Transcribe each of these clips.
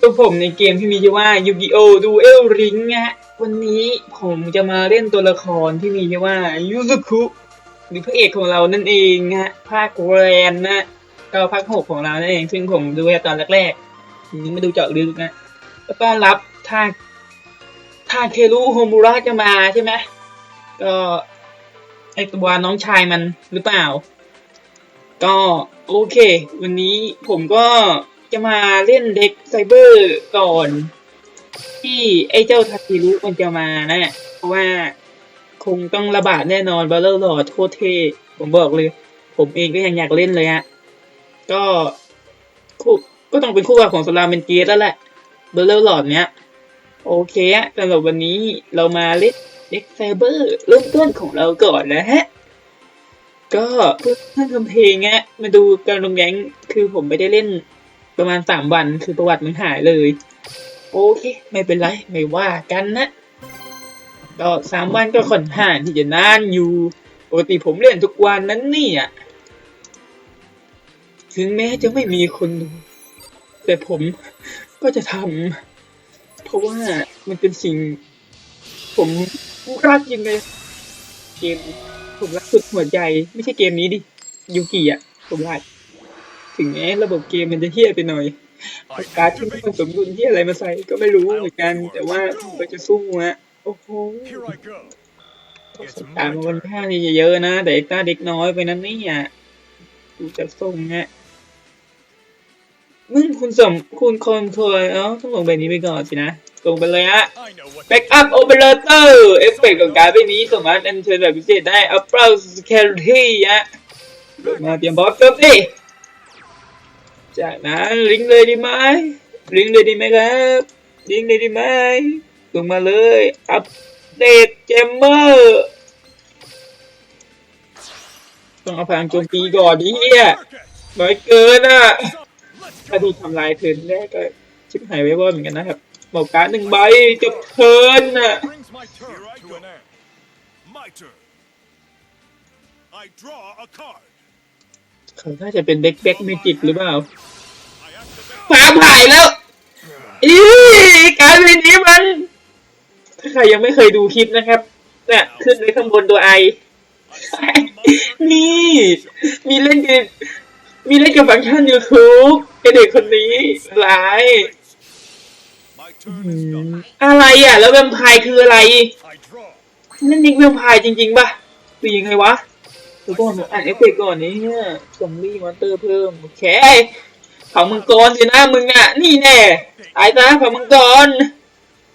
ตัวผมในเกมที่มีชื่อว่า Yu-Gi-Oh! Duel Ring นะฮะวันนี้ผมจะมาเล่นตัวละครที่มีชื่อว่ายูซุคุหรือพระเอกของเรานั่นเองนะฮะภาคแรนนะก็ภาคหกของเรานั่นเอง ซึ่งผมดูตอนแรกๆยังไม่ดูเจาะลึกนะก็ต้อนรับท่าท่าเครุโฮมูระจะมาใช่ไหมก็ไอตัวน้องชายมันหรือเปล่า ก็โอเค วันนี้ผมก็ จะมาเล่นเด็กไซเบอร์ก่อน ที่ไอ้เจ้าทาคิรุมันจะมานะ เพราะว่าคงต้องระบาดแน่นอนบัลเลอร์หลอดโคตรเท่ผมบอกเลย ผมเองก็ยังอยากเล่นเลยฮะก็คู่ก็ต้องเป็นคู่รักของสลามเมนเกสแล้วแหละบัลเลอร์หลอดเนี้ย โอเคอะสำหรับวันนี้เรามาเล่นเด็กไซเบอร์เริ่มต้นของเราก่อนนะฮะ ก็เพื่อนทำเพลงอะมาดูการลงแรงคือผมไม่ได้เล่น ประมาณสามวันคือประวัติมันหายเลย โอเค ไม่เป็นไร ไม่ว่ากันนะ ก็สามวันก็ค่อนข้างที่จะนานอยู่ปกติผมเล่นทุกวันนั้นเนี่ยถึงแม้จะไม่มีคนดูแต่ผมก็จะทำเพราะว่ามันเป็นสิ่ง ผมรักจริงเลยเกมผมรักสุดหัวใจ ไม่ใช่เกมนี้ดิยูกิอะ ผมรัก ถึงแม้ระบบเกมมันจะเฮี้ยไปหน่อยเอาการดที่ไม่ผสมดุลที่อะไรมาใส่ก็ไม่รู้เหมือนกัน แต่ว่าผมก็จะสู้ฮะโอ้โห Here I go. ตามมาวันข้างนี่เยอะๆนะแต่ไอ้ตาเด็กน้อยไปนั้นนี่อะดูจะส่งฮะมึงคุณสมคุณคอนโทรลเอ้าต้องลงไปนี้ไปก่อนสินะลงไปเลยฮะ I know what แบ็กอัพโอเปอเรเตอร์เอฟเฟกต์ของการ์ดใบนี้สามารถอัญเชิญแบบพิเศษได้อัพเปล่าสแคลที่ฮะเปิดมาเตรียมบอสเติมดิ จากนั้นลิงก์เลยดีไหมลิงก์เลยดีไหมครับลิงก์เลยดีไหมลงมาเลยอัปเดตเจมเมอร์ต้องเอาพลังโจมตีก่อนดิเฮียน้อยเกินอะถ้าดูทำลายเทิร์นแรกก็ชิบหายไว้ว่าเหมือนกันนะครับบอกการ์ดหนึ่งใบจบเทิร์นอะเขาน่าจะเป็นเบ็กเบ็กเมจิกหรือเปล่า ฟ้าผ่ายแล้ว อีการเป็นนี้มัน ถ้าใครยังไม่เคยดูคลิปนะครับ เนี่ยขึ้นไว้ข้างบนตัวไอ นี่ มีเล่นกับมีเล่นกับฟังก์ชัน YouTube ไอเด็กคนนี้ร้าย อะไรอะ แล้วแวมไพร์คืออะไรนั่นนิกแวมไพร์จริงๆป่ะหรือยังไงวะเดี๋ยวก่อนอ่านเอฟเฟกก่อนนี่เนี่ยซอมบี้มอนเตอร์เพิ่ม โอเค เผามังกรสินะมึงอะ นี่แน่ตายซะเผามังกร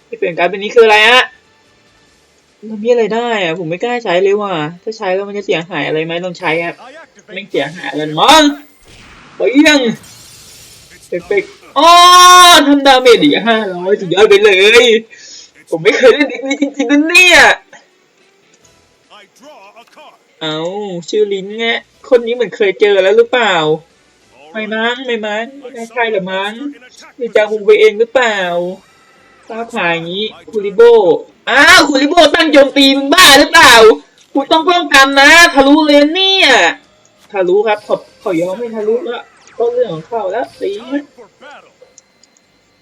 ที่เปลี่ยนการเป็นนี้คืออะไรฮะมันมีอะไรได้อะผมไม่กล้าใช้เลยว่ะถ้าใช้แล้วมันจะเสียหายอะไรไหมลองใช้อะ I ไม่เสียหายอะไรมั้งไปยังเอฟกต์อ๋อทำดาเมจอีกห้าร้อยสุดยอดไปเลย ผมไม่เคยเล่นเด็กนี้จริงๆนะเนี่ยเอาชื่อลิ้นไงคนนี้เหมือนเคยเจอแล้วหรือเปล่า ไม่มั้งไม่มั้งไม่ใช่หรือมั้งนี่จะคุไปเองหรือเปล่าฟ้าผ่าอย่างนี้คูริโบอ้าวคูริโบตั้งโจมตีมึงบ้าหรือเปล่าคุณต้องป้องกันนะ ทะลุเลยเนี่ยทะลุครับขอขอยอมไม่ทะลุละก็เรื่องของเขาแล้วตี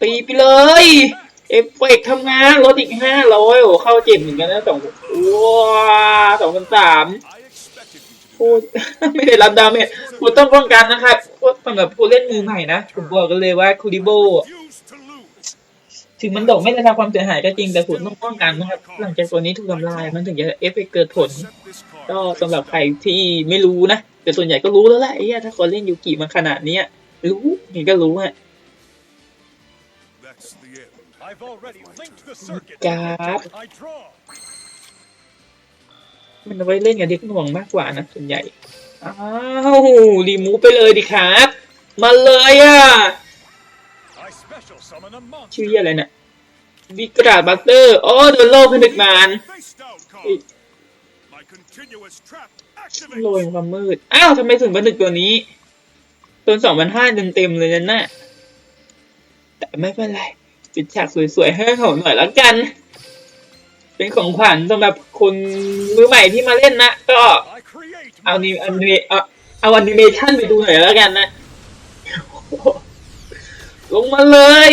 ตีไปเลย เอฟเฟกทำงานลดอีกห้าร้อยโอ้เข้าเจ็บเหมือนกันนะสองว้าสองพันสาม I expected you to พูดไม่ได้รับดาเมจคุณต้องป้องกันนะครับพูดสำหรับผู้เล่นมือใหม่นะผมบอกกันเลยว่าคูริโบ refuse to lose. ถึงมันโดกไม่ได้รับความเสียหายก็จริงแต่คุณต้องป้องกันนะครับหลังจากตัวนี้ถูกทำลายมันถึงจะเอฟเฟกต์เกิดผล Set this card. ก็สำหรับใครที่ไม่รู้นะแต่ส่วนใหญ่ก็รู้แล้วแหละไอ้เหี้ยถ้าคนเล่นยูกิมาขนาดเนี้ยรู้นี่ก็รู้อะ That's the end. I've already linked the circuit. การ์ด I draw. มันเอาไว้เล่นกับเด็กหน่วงมากกว่านะส่วนใหญ่ อ้าวรีมูฟไปเลยดิครับ มาเลยอะ ชื่อเหี้ยอะไรเนี่ยวิกราดบัตเตอร์อ๋อโดนโลกผนึกมานโรยความมืด อ้าวทำไมถึงผนึกตัวนี้ตัวสองพันห้าเต็มๆเลยนั่นน่ะแต่ไม่เป็นไร ปิดฉากสวยๆให้เขาหน่อยแล้วกัน เป็นของขวัญสำหรับคนมือใหม่ที่มาเล่นนะ ก็เอานิอนิเมเอาเอาอนิเมชันไปดูหน่อยแล้วกันนะ ลงมาเลย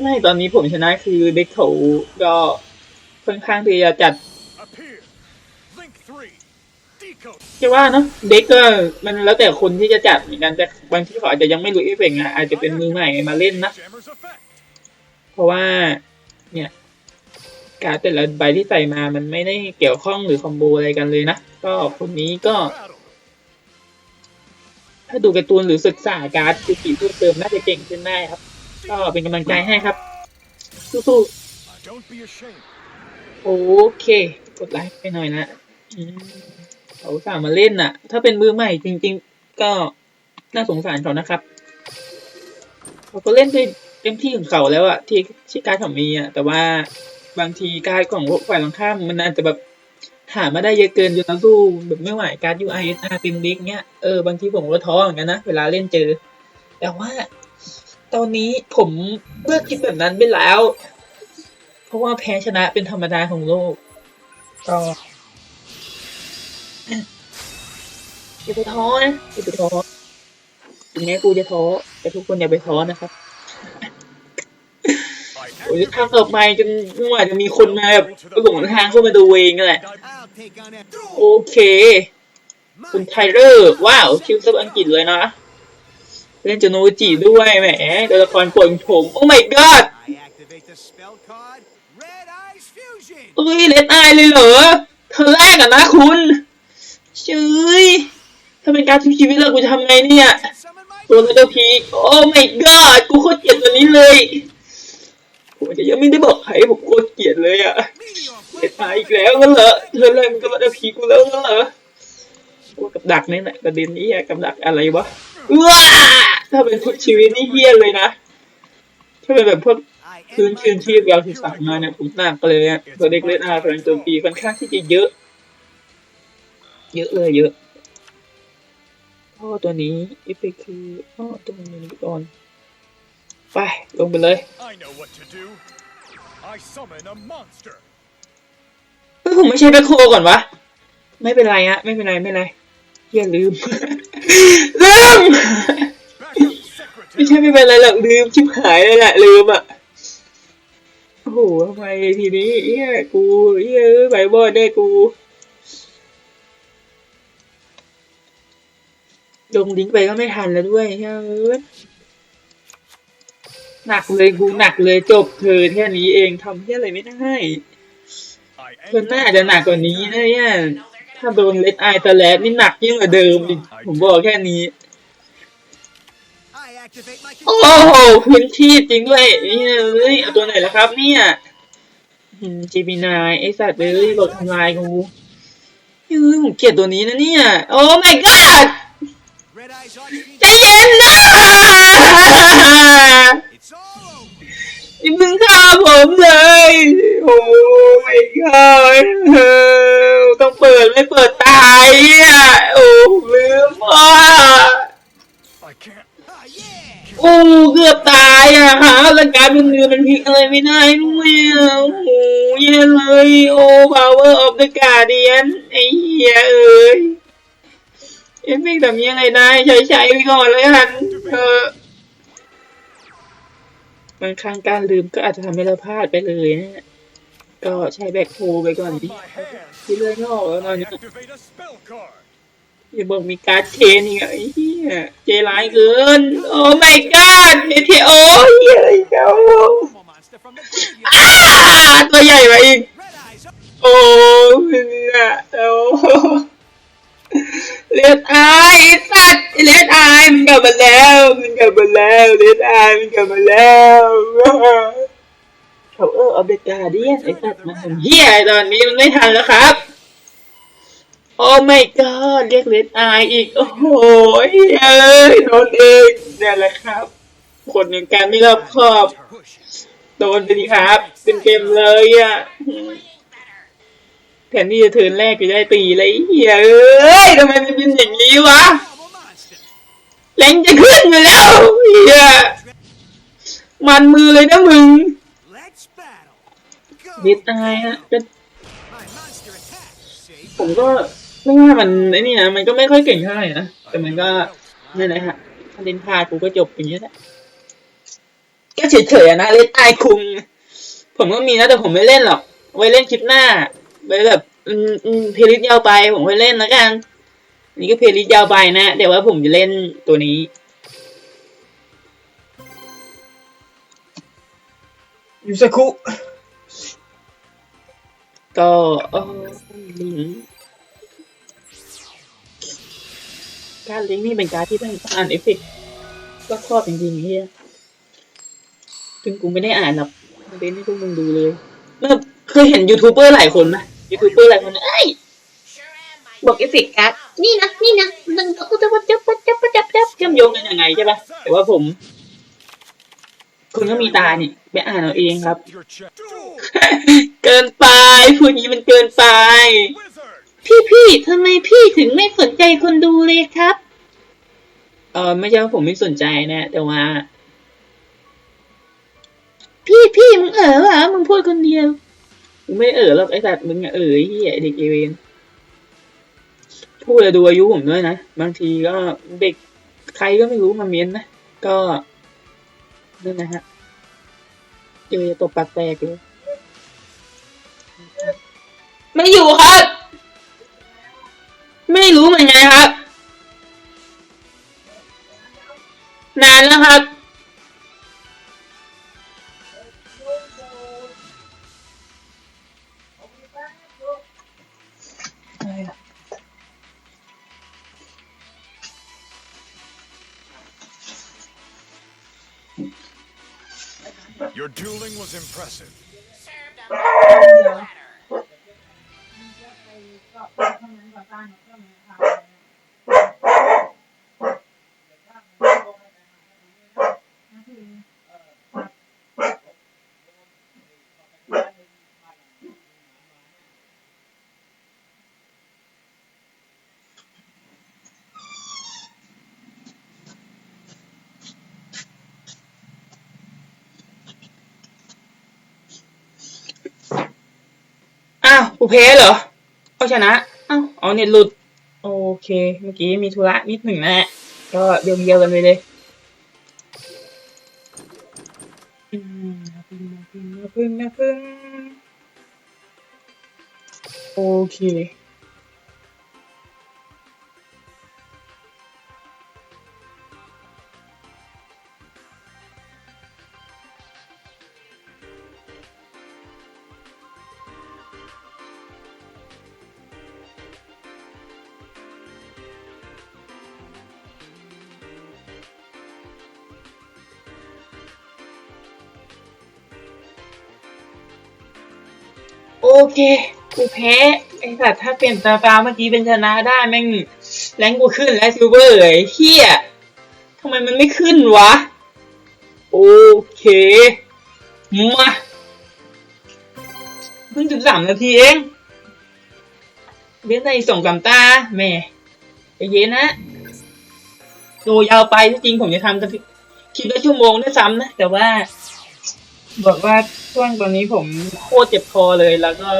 ไม่ตอนนี้ผมชนะคือเด็กเขาก็ค่อนข้างที่จะจัด Appear. Link 3. Decode. จะว่าเนอะเด็กก็มันแล้วแต่คนที่จะจัดเหมือนกันแต่บางที่เขาอาจจะยังไม่รู้เอฟเฟกต์อะอาจจะเป็นมือใหม่มาเล่นนะ เพราะว่าเนี่ย การดแต่ละใบที่ใส่มามันไม่ได้เกี่ยวข้องหรือคอมโบอะไรกันเลยนะ ก็คนนี้ก็ ถ้าดูการ์ตูนหรือศึกษาการ์ดคือกี่เพิ่มเติมน่าจะเก่งขึ้นได้ครับ ก็เป็นกำลังใจให้ครับ สู้ๆโอเค กดไลค์ไปหน่อยนะเขาสามมาเล่นน่ะ ถ้าเป็นมือใหม่จริง ๆ ก็น่าสงสารเขานะครับเขาก็เล่นด้วยเต็มที่ของเขาแล้วอะที่ที่การดเขามีอะแต่ว่า บางทีการดของฝ่ายตรงข้ามมันอาจจะแบบหามาได้เยอะเกินจนเราสู้แบบไม่ไหวการ์ด UI SR เต็มดิกเนี้ยเออบางทีผมก็ท้อเหมือนกันนะ เวลาเล่นเจอ แต่ว่า ตอนนี้ผมเลิกคิดแบบนั้นไปแล้ว เพราะว่าแพ้ชนะเป็นธรรมดาของโลกก็อย่าไปท้อนะอย่าไปท้อถึงแม้กูจะท้อแต่ทุกคนอย่าไปท้อนะครับ โอ้ยทางต่อไปจนไม่ว่าจะมีคนมาแบบหลงทางเข้ามาดูเองนั่นแหละ โอเค คุณไทเลอร์ ว้าว ชื่อซับอังกฤษเลยนะ เล่นจโนจิด้วยแหมตัวละครโปรดของผม โอ้ my god เอ้ยเลดอเลยเหรอ เธอแรกอะนะคุณเชยถ้าเป็นการทุกชีวิตแล้วกูจะทำไงเนี่ย Summon my ตัวเลดพีโอ้ my god กูโคตรเกลียดตัวนี้เลย ผมจะยังไม่ได้บอกใครผมโคตรเกลียดเลยอะ Meteor เลดอายอีกแล้วงั้นเหรอเธอแรกมันก็เลดพีกูแล้วงั้นเหรอกูกับดักนี่แหละประเด็นนี้อะกับดักอะไรวะว้าถ้าเป็นทุกชีวิตนี่เฮี้ยเลยนะ ถ้าเป็นแบบพวกพื้นคืนชีพ turn. ยาวสิบสามาเนี่ยผมหนักเลยอะตัวเด็กเล่นอาร์พลังโจมตีค่อนข้างที่จะเยอะ เยอะเลยเยอะพ่อตัวนี้อีฟคือพ่อตัวนี้ก่อน ไปลงไปเลย I know what to do. I summon a monster. เฮ้ยผมไม่ใช่แบ็คโคก่อนวะ ไม่เป็นไรฮะ ไม่เป็นไร ไม่เป็นไรอย่าลืม ลืม Backup ไม่ใช่ secretary. ไม่เป็นไรหรอกลืมชิบหายเลยแหละ ลืมอะโอ้โหทำไมทีนี้เฮียกูเฮียเอ้ยใบบอดได้กูลงลิงก์ไปก็ไม่ทันแล้วด้วยเฮ้ย หนักเลยกูหนักเลยจบเธอแค่นี้เองทำแค่อะไรไม่ได้เธอหน่าจะหนักกว่านี้นะเนี่ยถ้าโดนเลดไอตะแลดนี่หนักยิ่งกว่าเดิมผมบอกแค่นี้ โอ้โหพื้นที่จริงด้วยนี่เอ้ยเอาตัวไหนล่ะครับ เนี่ยจีบีนายไอสัตว์เลยบอกทำลายกูเฮ้ยผมเกลียดตัวนี้นะเนี่ย โอ้ my god ใจเย็นนะ อย่าเพิ่งฆ่าผมเลย โอ้ my god เออต้องเปิดไม่เปิดตายอะโอ้ลืมว่า I can't. Ah, yeah. โอ้เกือบตายอะหาร่างกายเป็นเนื้อเป็นพิกอะไรไม่ได้ด้วยอะโอ้โหแย่เลย โอ้ power of the guardian ไอ้เหี้ยเอ้ยเอฟเฟกต์แบบนี้อะไรได้ใช้ใช้ไปก่อนเลยกันเออ บางครั้งการลืมก็อาจจะทำให้เราพลาดไปเลยนะก็ใช้แบ็คโฮไปก่อนดิที่เลื่อนไม่ออกแล้วตอนนี้อย่าบอกมีการ์ดเชนอีกอ่ไอ้เหี้ยใจร้ายเกิน โอ้ my god เมเทโอเหี้ยอะไรเจ้า Normal monster from the graveyard. อ่าตัวใหญ่มาอีก โอ้เนี่ยโอ้ ลับมาแล้วมันกลับมาแล้วเลดไอายมันกลับมาแล้วเขาเออเอาเบกาเดียนไอ้สัตว์มันทำเหี้ยตอนนี้มันไม่ทันแล้วครับ โอ้ไม่ก็เรียกเลดไอายอีก โอ้โหเอ้ยโดนเองนี่แหละครับ คนอย่งการไม่รอบคอบโดนไปดิครับ เป็นเกมเลยอะแทนที่จะเทินแรกจะได้ตีเลยไอ้เฮียเอ้ยทำไมมันเป็นอย่างนี้วะ แรงจะขึ้นอยู่แล้วเฮียมันมือเลยนะมึง Let's battle. Go. ดิสตายอะเป็น My monster attack. Safe. ผมก็ไม่ว่ามันไอ้นี่นะมันก็ไม่ค่อยเก่งเท่าไหร่นะแต่มันก็นั่นแหละฮะถ้าเล่นพลาดกูก็จบอย่างนี้ยแหละกระเฉยๆอะนะเล่นตายคุงผมก็มีนะแต่ผมไม่เล่นหรอกไว้เล่นคลิปหน้าไว้แบบ อืมอืมเพลย์ลิสต์ยาวไปผมไว้เล่นแล้วกัน อันนี้ก็เพลย์ลิสต์ยาวไปนะเดี๋ยวว่าผมจะเล่นตัวนี้ ยูสคุก็เออลิงก์การลิงก์นี่เป็นการดที่ต้องอ่านเอฟเฟกต์ก็ครอบจริงๆเฮียถึงกูไม่ได้อ่านหรอกมันเป็นให้พวกมึงดูเลยแบบเคยเห็นยูทูบเบอร์หลายคนไหมยูทูบเบอร์หลายคนเอ้ยบอกเอฟเฟกต์การ์ด นี่นะนี่นะมันก็จะว่าจับจับจับจับจับเชื่อมโยงกันยังไงใช่ปะแต่ว่าผม คุณก็มีตานี่ไปอ่านเอาเองครับ Your check. Duel! เกินไปพูดอย่างนี้มันเกินไป Wizard! พี่พี่ทำไมพี่ถึงไม่สนใจคนดูเลยครับ เออไม่ใช่ว่าผมไม่สนใจนะ แต่ว่า พี่พี่มึงเออเหรอมึงพูดคนเดียวมึงไม่เออหรอกไอ้สัตว์มึงอะเออไอ้เหี้ยไอ้เด็กเอเวน พูดแล้วดูอายุผมด้วยนะ บางทีก็เด็กใครก็ไม่รู้มาเม้นนะ ก็นั่นนะฮะเจอตบปากแตกเลยไม่อยู่ครับ ไม่รู้เหมือนกันครับ นานแล้วครับ was impressive. าวกูแพ้เหรอเขาชนะอ้าวเอเน็ตหลุด โอเค เมื่อกี้มีธุระนิดหนึ่งนะฮะก็เดียวเดียวๆกันไปเลยอืมพึ่งนะพึ่งนะพึ่งนะพึ่งโอเค โอเคกูแพ้ไอ้สัตว์ถ้าเปลี่ยนตาตาเมื่อกี้เป็นชนะได้แม่งแรงกูขึ้นแล้วซิลเวอร์ไอ้เฮียทำไมมันไม่ขึ้นวะ โอเคมาเพิ่งสิบสามนาทีเองเล่นได้อีกสองสามตาแม่ใจเย็นนะโดยาวไปที่จริงผมจะทำกันคิดว่าชั่วโมงได้ซ้ำนะ แต่ว่า บอกว่าช่วงตอนนี้ผมโคตรเจ็บคอเลยแล้วก็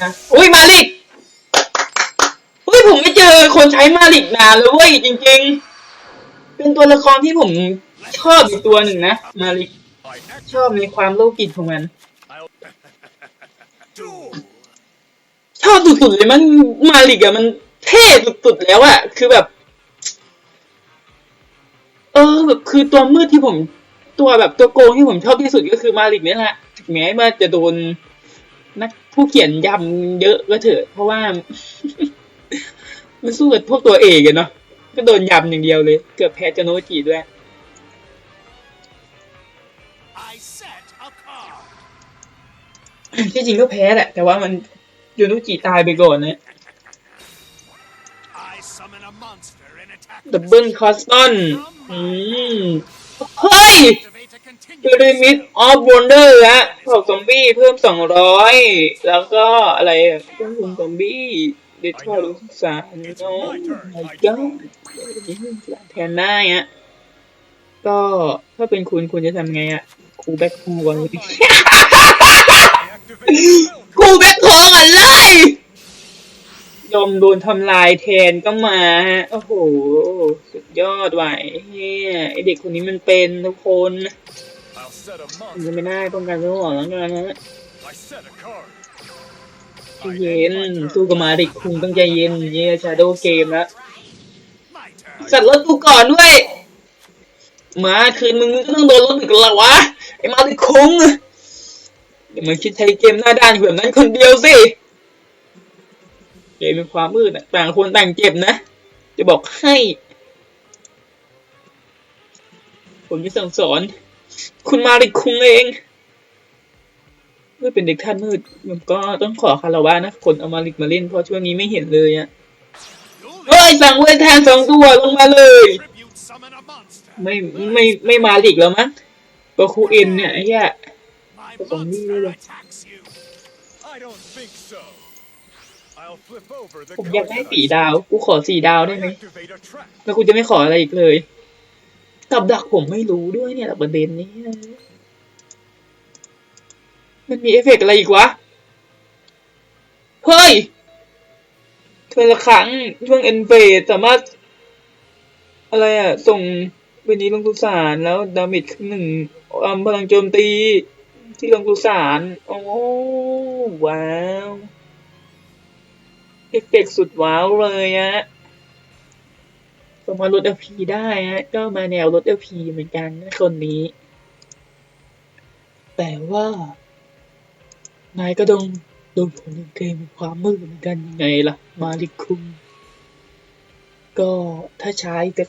นะอุ้ยมาลิกอุ้ยผมไม่เจอคนใช้มาลิกนานเลยเว้ยจริง ๆ เป็นตัวละครที่ผมชอบอีกตัวหนึ่งนะมาลิกชอบในความโลกิตของมัน ชอบสุดๆเลยมันมาลิกอะมันเท่สุดๆแล้วอะคือแบบ เออแบบคือตัวมืดที่ผม ตัวแบบตัวโกงที่ผมชอบที่สุดก็คือมาลิกเนี่ยแหละถึงแม้ว่าจะโดนนักผู้เขียนยำเยอะก็เถอะ เพราะว่า มันสู้กับพวกตัวเอกอะเนาะก็โดนยำอย่างเดียวเลย เกือบแพ้จาโนจิด้วย I set a card. ที่จริงก็แพ้แหละ แต่ว่ามันจาโนจิตายไปก่อนนะ I summon a monster and attack. ดับเบิลคอสตันอืม เฮ้ย Activate a พีระมิดออฟวันเดอร์ฮะเผ่าซอมบี้เพิ่มสองร้อยแล้วก็อะไรเครื่องคุมซอมบี้เดททอลูกสารโอ้ my god แทนได้ฮะก็ถ้าเป็นคุณคุณจะทำไงอะครูแบ็คโฮก่อนเลยครูแบ็คโฮก่อนเล ยอมโดนทำลายแทนก็มาฮะ โอ้โห สุดยอดว่ะไอ้เฮียไอเด็กคนนี้มันเป็นทุกคนมันไม่ได้ป้องกันตัวหวังแล้วกันนะ I set a card. ใจเย็นสู้กับมาริกคุงต้องใจเย็นเนี่ยชาโดเกมแล้วสัตว์รถกูก่อนด้วย มาคืนมึงก็ต้องโดนรถอีกแล้ววะไอ้มาริกคุงอย่ามาคิดใช้เกมหน้าด้านแบบนั้นคนเดียวสิ เกมเป็นความมืดต่างคนต่างเจ็บนะ จะบอกให้ ผมจะสั่งสอน คุณมาริกคุงเองเมื่อเป็นเด็กท่านมืดผมก็ต้องขอคารวะนะ คนเอามาริกมาเล่นเพราะช่วงนี้ไม่เห็นเลยอะเฮ้ยสั่งเวทแทนสองตัวลงมาเลย ไม่ไม่ไม่มาลิกแล้วมั้งก็ครูเอ็นเนี่ยไอ้เหี้ย My Ito pang monster nilo. attacks you. ผมอยากได้สี่ดาว กูขอสี่ดาวได้ไหมแล้วกูจะไม่ขออะไรอีกเลย กับดักผมไม่รู้ด้วยเนี่ยแหละประเด็นนี้ มันมีเอฟเฟกต์อะไรอีกวะ เฮ้ยเทอละครั้งช่วงเอ็นเฟสสามารถ อะไรอะส่งเวนี้ลงสุสานแล้วดาเมจหนึ่งอัมพลังโจมตีที่ลงสุสานโอ้ว้าว เอฟเฟกต์สุดว้าวเลยอะสามารถลด LP ได้ฮะก็มาแนวลด LP เหมือนกันนะคนนี้ แต่ว่า นายก็ต้องโดนผลเกมความมืดเหมือนกันยังไงล่ะ มาลิคุงก็ถ้าใช้ก็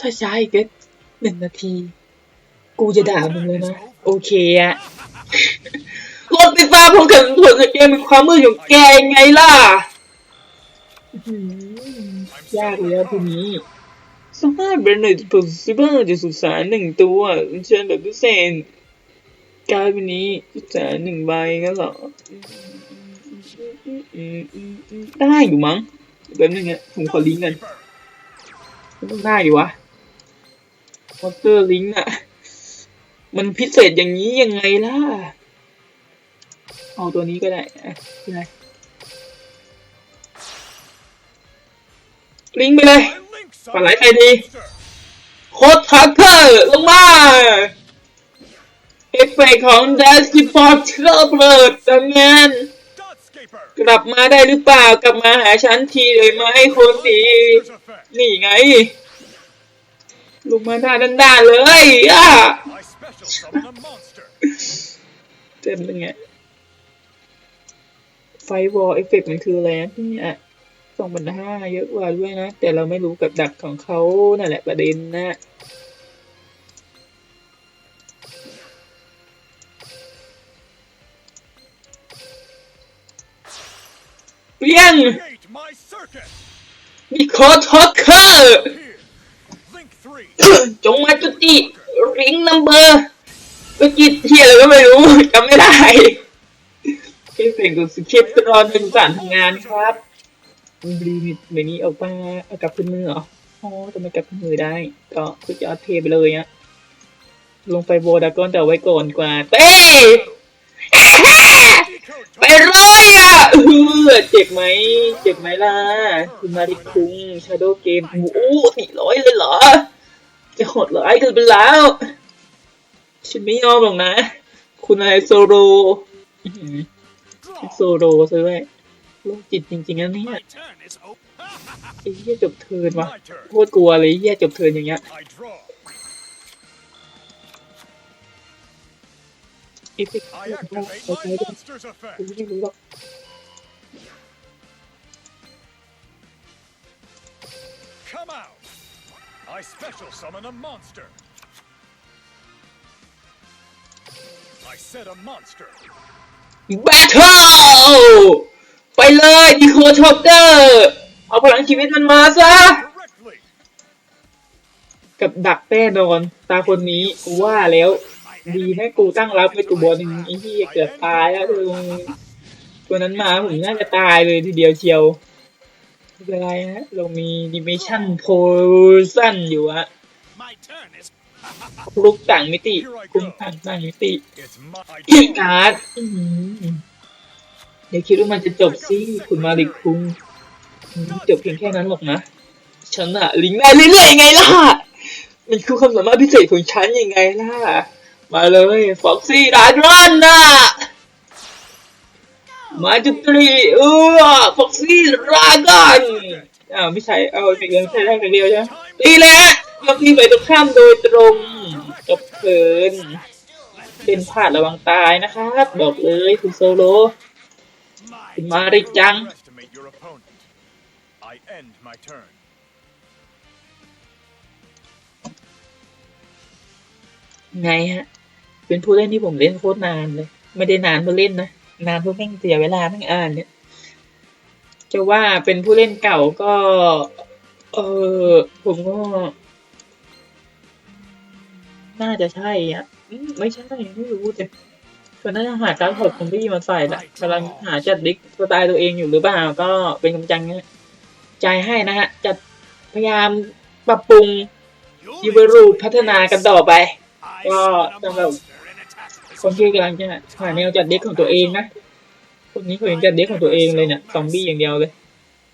ถ้าใช้ก็หนึ่งนาที กูจะด่ามึงเลยนะ โอเคอะลดไปฟ้าผลกับผลเกมความมืดของแกยังไงล่ะ ยากเลยอะทีนี้สามารถเป็นในตัวซิเบอร์จะสุสานหนึ่งตัวเชิญแบบพิเศษกลายเป็นนี้สุสานหนึ่งใบงั้นเหรออืมอืมอืมได้อยู่มั้งแบบนึงอะผมขอลิงก์กันต้องได้ดิวะมอนเตอร์ลิงก์อะมันพิเศษอย่างนี้ยังไงล่ะ เอาตัวนี้ก็ได้อะไม่ได้ ลิงไปเลยปลาไหลใครดีโคตรทักเกอร์ลงมาเอฟเฟกของเดสกิฟอร์เทอร์เบิร์ดทำงานกลับมาได้หรือเปล่ากลับมาหาฉันทีเลยไหมคนดีนี่ไงลงมาหน้าด้านๆเลยอะเต็มเลยไงไฟวอลเอฟเฟกมันคืออะไรนะเนี่ย สองพันห้าเยอะกว่าด้วยนะ แต่เราไม่รู้กับดักของเขานั่นแหละประเด็นนะเปลี่ยนมีโคดท็อกเกอร์จงมาจุติริงนัมเบอร์ก็จิตเทียอะไรก็ไม่รู้จำไม่ได้เอฟเฟกต์ดูสคริปต์รอนเป็นสารทำงานครับ บลีมิดแบบนี้เอามาเอากลับขึ้นมือเหรออ๋อจะไมกลับขึ้นมือได้ ก็สุดยอดเทไปเลยอะลงไปโบดากอนแต่ไว้ก่อนกว่าเต้ไปเลยอะเจ็บไหม เจ็บไหมล่ะ คุณมาริคุงชาโดเกมโอ้โหสี่ร้อยเลยเหรอ จะโหดร้ายเกินไปแล้ว ฉันไม่ยอมหรอกนะ คุณอะไรโซโรโซโรซะด้วย โรคจิตจริงๆนะเนี่ย My turn is open. ไอ้เหี้ยจบเทิร์นวะ My turn. โคตรกลัวเลยไอ้เหี้ยจบเทิร์นอย่างเงี้ย I draw. เอฟเฟกต์ I เข้า activate ใจ my ด้วย monster's กู effect. ไม่รู้หรอก Come out. I special summon a monster. I set a monster. แบทเทิล ไปเลยดีโคช็อปเตอร์ เอาพลังชีวิตมันมาซะ Directly. กับดักแน่นอน ตาคนนี้กูว่าแล้ว ดีให้กูตั้งรับไว้กูบอลหนึ่งไอ้ที่เกือบตายแล้วตัวตัวนั้นมาผมน่าจะตายเลยทีเดียวเชียวไม่เป็นไรฮะเรามีดิเมชั่นโพสันอยู่อะ My turn is. ลุกต่างมิติ คุ้มต่างต่างมิติ It's my. I อีก draw. การ์ด อื้อหือเดี๋ยวคิดว่ามันจะจบสิคุณมาริคุงจบเพียงแค่นั้นหรอกนะฉันอะลิงได้เรื่อยๆไงล่ะ มันคือความสามารถพิเศษของฉันยังไงล่ะ มาเลยฟ็อกซี่ดานรันน่ะมาจุดตรีเออฟ็อกซี่ดราก้อนอ้าวไม่ใช่เอาเสียงใช้ได้คนเดียวใช่ไหมตีแล้วยกทีไปตรงข้ามโดยตรงจบเกินเป็นพลาดระวังตายนะครับ บอกเลยคุณโซโล My Mari Chang. Underestimate your opponent. I end my turn. ไงฮะ เป็นผู้เล่นที่ผมเล่นโคตรนานเลย ไม่ได้นานเพื่อเล่นนะ นานเพื่อแม่งเสียเวลาแม่งอ่านเนี่ย จะว่าเป็นผู้เล่นเก่าก็ เออผมก็ น่าจะใช่อะอืมไม่ใช่ไม่รู้แต่ ก็น่าจะหาการถอดคอมบี้มาใส่ละกำลังหาจัดดิกสไตล์ตัวเองอยู่หรือเปล่าก็เป็นกำลังใจให้นะฮะจะพยายามปรับปรุงยูเบรูพัฒนากันต่อไป I Wow, summon a hello. monster in a task คนที่กำลังจะหาแนวจัดเด็กของตัวเองนะคนนี้เขาเห็นจัดเด็กของตัวเองเลยเนี่ยซอมบี้อย่างเดียวเลย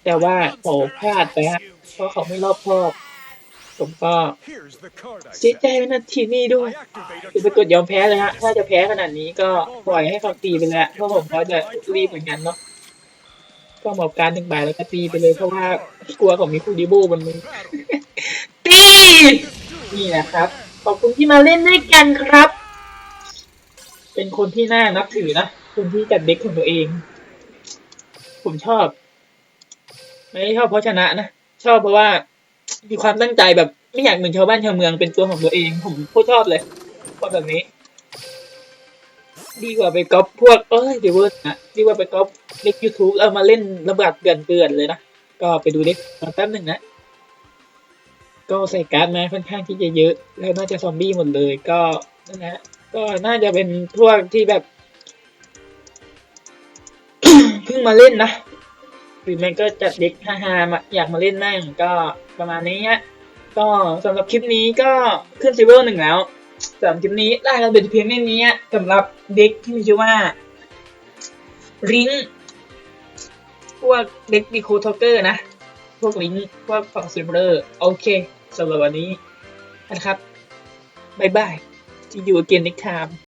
แต่ว่าเขาพลาดไปฮะเพราะเขาไม่รอบคอบ ผมก็ Here's the card I เสียใจ set. ไปนาทีนี้ด้วย I activate a คือไปกดยอมแพ้เลยฮะ ถ้าจะแพ้ขนาดนี้ก็ปล่อยให้เขาตีไปเลยฮะเพราะผมก็จะรีบเหมือนกันเนาะก็หมอบการถึงบ่ายแล้วก็ตีไปเลยเพราะว่ากลัวของมีคูดิโบมันมึงตีนี่นะครับ ขอบคุณที่มาเล่นด้วยกันครับ เป็นคนที่น่านับถือนะคนที่จัดเด็กของตัวเอง ผมชอบ ไม่ได้ชอบเพราะชนะนะ ชอบเพราะว่า มีความตั้งใจแบบไม่อยากเหมือนชาวบ้านชาวเมืองเป็นตัวของตัวเอง ผมโคตรชอบเลยคนแบบนี้ ดีกว่าไปก๊อปพวกเอ้ยเดี๋ยวเวิร์นะดีกว่าไปก๊อปเล็กยูทูบเอามาเล่นระบิดเกลื่อนเลยนะ ก็ไปดูเด็กแป๊บหนึ่งนะ ก็ใส่การ์ดมาค่อนข้างที่จะเยอะ แล้วน่าจะซอมบี้หมดเลย ก็นั่นแหละก็น่าจะเป็นพวกที่แบบเพิ่งมาเล่นนะ หรือไม่ก็จัดเด็กฮาๆมาอยากมาเล่นนั่งก็ประมาณนี้ฮะก็สำหรับคลิปนี้ก็ขึ้นซีเวลหนึ่งแล้วสำหรับคลิปนี้ได้เราเป็นเพียงแค่นี้สำหรับเด็กที่มีชื่อว่าริงพวกเด็กดีโคทอกเกอร์นะ พวกลิงพวกฝั่งซิลเวอร์โอเคสำหรับวันนี้นะครับบายบาย see you again next time